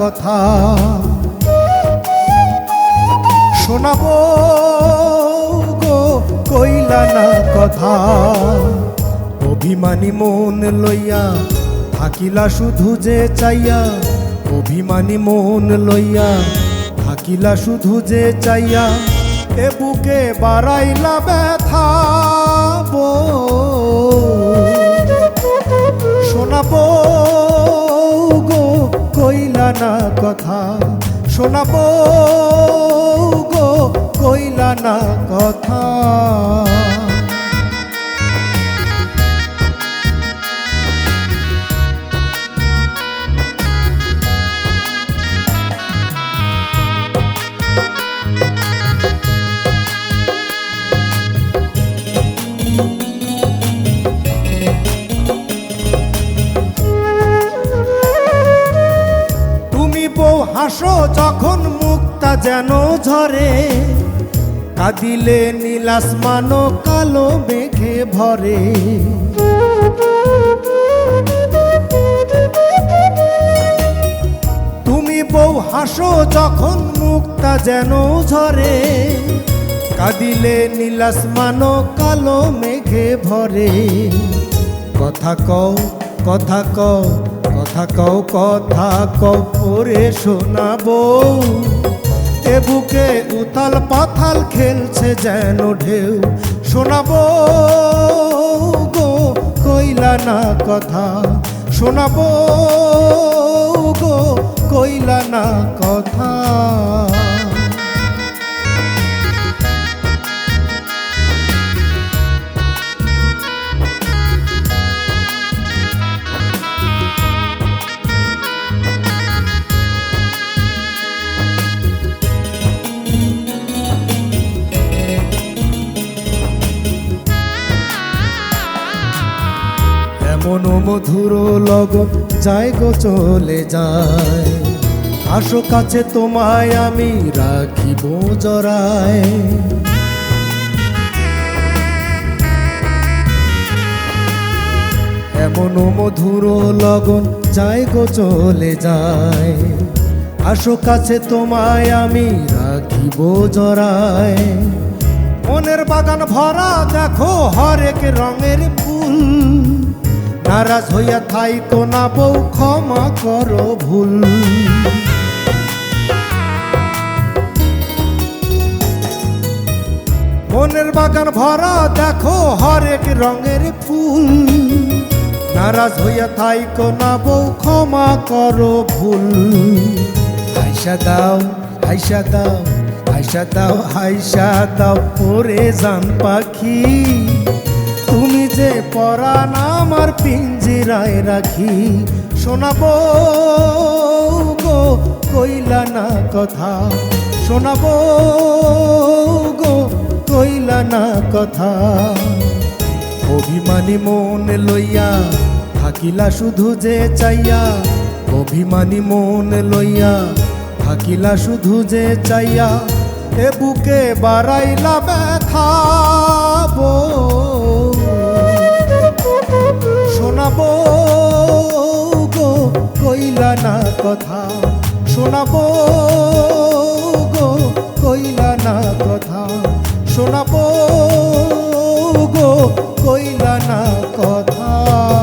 কথা। শোনাবো গো কইলা না কথা। অভিমানী মন লইয়া থাকিলা শুধু যে চাইয়া। অভিমানী মন লইয়া থাকিলা শুধু যে চাইয়া। এ বুকে বাড়াইলা ব্যথা না কথা শোনাব গো কইলা না কথা। বউ হাসো যখন মুক্তা যেন ঝরে, কাঁদিলে নীল আসমানো কালো মেঘে ভরে। তুমি বউ হাসো যখন মুক্তা যেন ঝরে, কাঁদিলে নীল আসমানো কালো মেঘে ভরে। কথা কও কথা কও কথা কও কথা কও পরে শোনাবো এ বুকে উতাল পাথাল খেলছে যেন ঢেউ। শোনাবো গো, কইলা না কথা। শোনাবো গো, কইলা না কথা। এমন মধুর লগন যায় গো চলে যায়। আসো কাছে তোমায় আমি রাখিব জরায়। এমন মধুর লগন যায় গো চলে যায়। আসো কাছে তোমায় আমি রাখিব জরায়। মনের বাগান ভরা দেখো হরেক রঙের ফুল। নারাজ হইয়া থাই তো না বউ, ক্ষমা করো ভুল। মনের বাগান ভরা, দেখো হরেক রঙের ফুল। নারাজ হইয়া থাই তো না বউ, ক্ষমা করো ভুল। হাইসা দাও হাইসা দাও হাইসা দাও হাইসা দাও, পরে যান পাখি। যে পরাণ আমার পিঞ্জিরায় রাখি। শোনাবো গো কইলা না কথা। শোনাবো গো কইলা না কথা। অভিমানী মন লইয়া থাকিলা শুধু যে চাইয়া। অভিমানী মন লইয়া থাকিলা শুধু যে চাইয়া। এ বুকে বাড়াইলা ব্যথাবো শোনাব গো, কইলা না কথা। শোনাব গো, কইলা না কথা। শোনাব গো, কইলা না কথা।